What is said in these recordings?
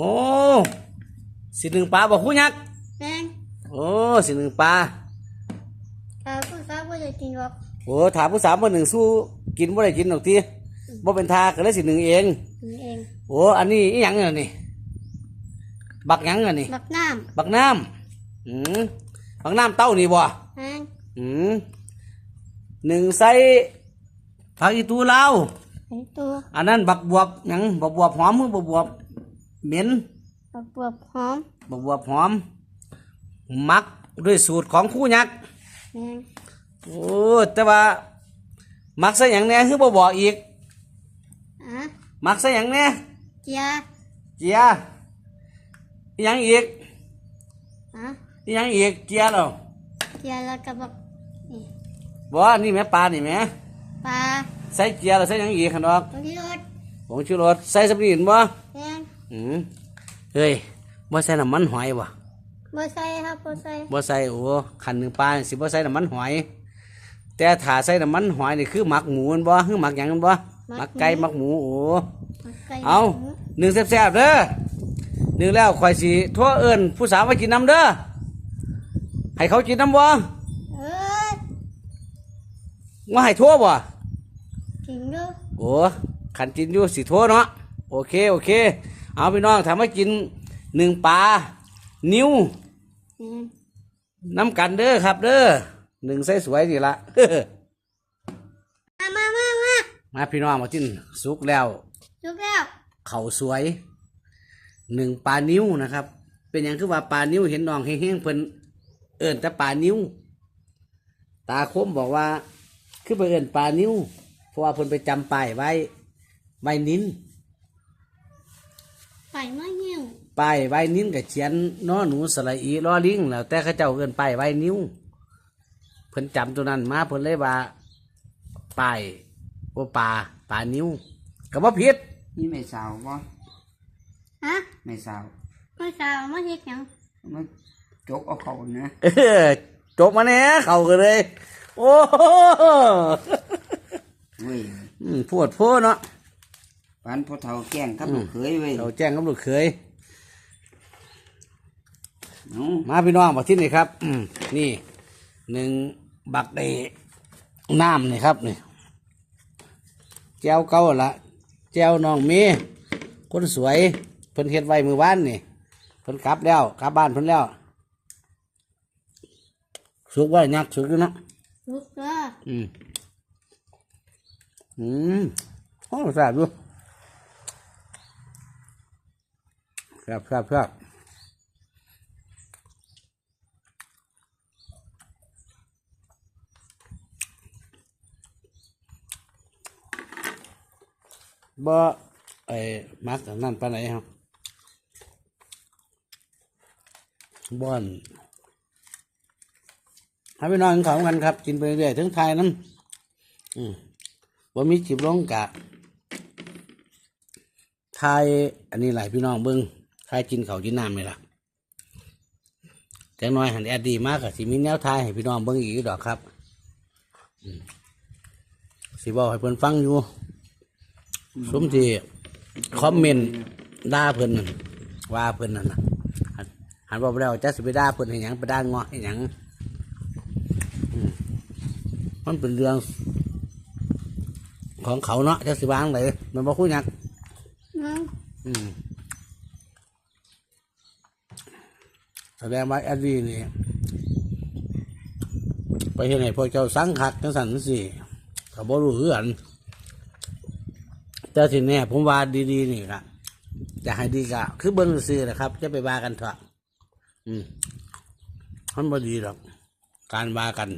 อ้สิหนึ่งปลาบอกคู่ยักษ์แม่งโอ้สิหนึ่งปลาตาผู้สาวก็จะกินหรอกโอ้ถามผู้สาวคนหนึ่งสู้กินบ่ได้กินหรอกทีบ่เป็นทาก็เลยสิหนึ่งเอง กินเองโอ้อันนี้อีหยังอะนี่ บักหยังอะนี่บักน้บักน้ำอืมบักน้ำเต้านี่บ่ำแม่งอืมหนึ่งใส่ผักอีตูลาวไอ้ตัวอันนั้นบักบวบหยังบักบวบหอมมือบักบวบ เหม็นบักบวบหอมบักบวบหอม มักด้วยสูตรของคู่ยักษ์แม่งโอ้แต่ว่า มักใส่หยังแหน่คือบ่บอกอีก อะมักใส่หยังแหน่เจียเจียอีหยังอีกอะอีหยังอีกเจียเหรอเจียแล้วก็บักนี่บ่นี่แม่ปลานี่แม่ปลาใส่เจียแล้วใส่หยังอีกคันดอกตรงที่รถผงชูรสใส่สำลีนบ่แม่ง อืมเฮ้ยบ่ใส่น้ำมันหอยบ่บ่ใส่ครับบ่ใส่บ่ใส่โอ้ขันหนึ่งปลาสิบ่ใส่น้ำมันหอย แต่ถ้าใส่น้ำมันหอยนี่คือหมักหมูแมันบ่คือหมักหยังแมันบ่หมักไก่หมักหมูโอ้บักไก่เอาหนึ่งแซ่บๆเด้อหนึ่งแล้วข่อยสิโทั่วเอิ้นผู้สาวมากินน้ำเด้อให้เขากินน้ำบ่เอ้ยว่าให้ทั่วบ่กินอยู่โอ้ขันกินอยู่สิทั่วเนาะโอเคโอเค เอาพี่น้องถามว่ากินหนึ่งปลานิ้วแม่งน้ำกันเด้อครับ เด้อหนึ่งใส่สวยนี่ละมามามามามาพี่น้องมาจิ้นสุกแล้วจุกแล้วเขาวสวยหนึ่งปลานิ้วนะครับ เป็นอย่างคือว่าปลานิ้วเห็นน้องแห้งๆเพิ่นเอิ่นแต่ปลานิ้ว ตาคมบอกว่า คือไปเอิ่นปลานิ้ว เพราะว่าเพิ่นไปจำป้ายไว้ใบนิ้น ไปมาเหี่ยวป้ายไว้นิ้นกับเขียนน้อหนูสระอีล้อลิงแล้วแต่เขาเจ้าเอิ่นป้ายไว้นิ้วเพิ่นจำตัวนั้นมาเพิ่นเลยว่าป้ายว่าปลาปลานิ้วก็บ่ผิดนี่ไม่สาวบ่ฮะไม่สาวมาสาวมาเฮ็ดหยังมันจกเอาเขานะเออจกมาแน่เขากันเลย โอ้โหเว้ย อืมปวดโพเนาะ ปานพ่อเฒ่าแกล้งกับลูกเขยเว้ยเราแจ้งกับลูกเคยเนาะมาพี่น้องมาที่นี่ครับ อืมนี่หนึ่งบักเดน้ำนี่ครับนี่แจ้วเก่าละแจ้วน้องเมย์คนสวยเพิ่นเฮ็ดไว้มือบ้านนี่เพิ่นกลับแล้วกลับบ้านเพิ่นแล้ว สุกไว้ยักสุกอยู่เนาะลุกเด้อ อืม อืมโอ้แซ่บดู แซ่บแซ่บแซ่บบ่ไอ้มักนนั่นปานไหนครับบ่อนให้พี่น้องกินข้ากันครับ กินไปเรื่อยๆถึงไทยน้ำอืมบ่มีจิบลงกะไทยอันนี้หลายพี่น้องเบิ้ง ทายกินข้าวกินน้ำนี่ล่ะจังน้อยหันแอดดีมากอะสิมีแนวทายให้พี่น้องเบิ้งอีกดอกครับอืมสิบอกให้เพิ่นฟังอยู่สมที่คอมเมนต์ด่าเพิ่นนั่นว่าเพิ่นนั่นน่ะหันหันบอกแล้วจะสิไปด่าเพิ่นให้หยังไปด่างอให้หยังมันเป็นเรื่องของเขาเนาะจะสิวางเลยมันบ่คุยหยักมึงอืม แสดงว่าแอดดี้นี่ไปเห็นไหนพวกเจ้าสังคักจังสันสิเขาบ่รู้เรื่องแต่ทีนี้ผมว่าดีๆนี่ละจะให้ดีกะคือเบิ้งซื้อนะครับ จะไปว่ากันเถอะอืมมันบ่ดีหรอก การว่ากัน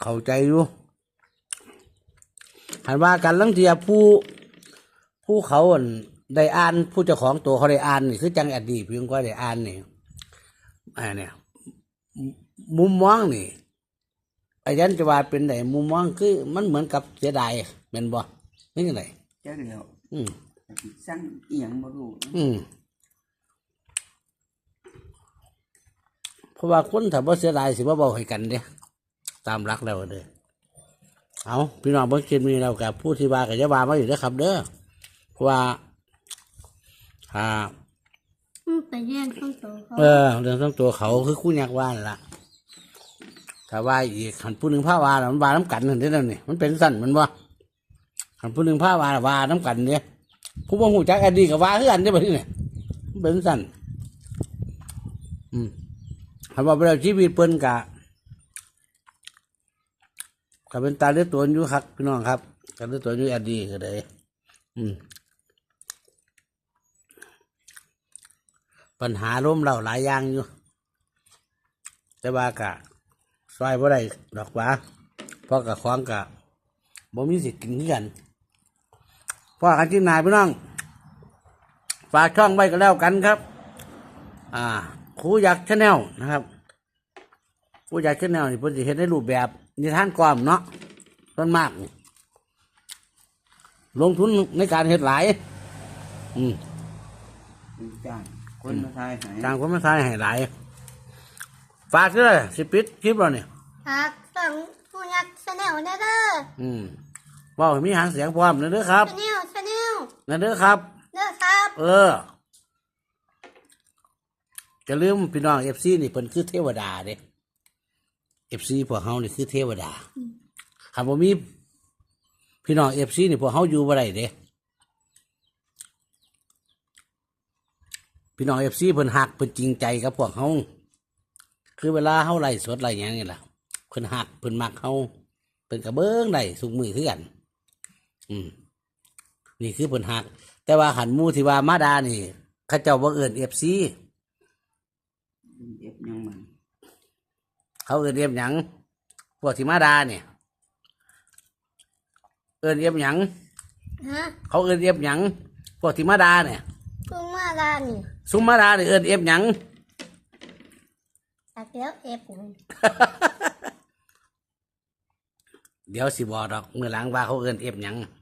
เข้าใจอยู่หันว่ากันลังเทียผู้ผู้เขาอั่นได้อ่านผู้เจ้าของตัวเขาได้อ่านนี่คือจังอดีตเพียงก็ได้อ่านนี่ อันเนี่ยมุมุมมองนี่อาจารย์จะว่าเป็นไหนมุมมองคือมันเหมือนกับเสียดายแม่นบ่นี่ยังไงจักแล้วอืมสั่งอีหยังบ่รู้นะอืมเพราะว่าคนถ้าบ่เสียดายสิบ่เบาให้กันเด้ตามรักแล้วเด้อเอาพี่น้องเบิ่งคลิปนี้แล้วกับผู้ที่ว่ากับยาว่ามาอยู่เด้อครับ เด้อเพราะว่าถ้า มันไปเรียนข้างตัวเขาเออเรื่องทั้งตัวเขาคือคู่ยักษ์ว่านละถ้าว่าอีกขันผู้หนึ่งผ้าวาน่ะมันวาน้ำกันนั่นเด้อนี่มันเป็นสั้นมันว่าขันผู้หนึ่งผ้าวาน่ะวาน้ำกันเนี่ยผู้บ่หูจักอดีตกับวาคือกันได้อบ่ที่เนี่ยมันเป็นสั้นอืมคำว่าเราชีวิตเปิ้นกะก็เป็นตาเลือดตัวอยู่ครับพี่น้องครับตาเลือดตัวอยู่อดีตก็เลยอืม ปัญหาร่มเราหลายอย่างอยู่ แต่ว่ากะซอยบ่ได้ดอกว่าเพราะกะควางกะบ่มีสิทธิ์กินคือกันพราะกันที่นายพี่น้อง ฝากช่องไว้ก็แล้วกันครับ อ่าครูอยากชาแนลนะครับครูอยากชาแนลนี่เพิ่นสิเฮ็ดในรูปแบบนิทานกลอมเนาะส่วนมาก ลงทุนในการเฮ็ดหลาย อืมจ้าง คนมาทายให้ทางคนมาทายให้หลายฝากด้วยสิปิดคลิปเราเนี่ยหากสั่งผู้ยักษ์ชาแนลเด้อเด้ออืมว่าให้มีหางเสียงพร้อมนะเด้อครับชาแนลชาแนลนะเด้อครับเด้อครับ เออจะลืมพี่น้องเอฟซีนี่เป็นคือเทวดาเด้เอฟซีพวกเฮานี่คือเทวดาคำว่ามีพี่น้องเอฟซีนี่พวกเฮาอยู่บ่ได้เด้ พี่น้องเอฟซีเพิ่นหักเพิ่นจริงใจกับพวกเฮาคือเวลาเฮาไล่สดไล่หยังนี่ล่ะเพิ่นหักเพิ่นมักเฮาเพิ่นกระเบิ้งได้สุกมือคือกัน อืม นี่คือเพิ่นหัก แต่ว่าหันหมูที่ว่ามาดานี่เขาเจ้าบ่เอิ้น FC เอฟยังมันเขาเอิ้นเอฟหยังพวกที่มาดาเนี่ย เอิ้นเอฟหยังฮะเขาเอิ้นเอฟหยังพวกที่มาดาเนี่ย เพิ่งมาลานี่ ซุมมาดานี่เอิ้นเอฟหยัง ตักแล้วเอฟผมเดี๋ยวสิบอกดอกมื้อหลังว่าเขาเอิ้นเอฟหยังอ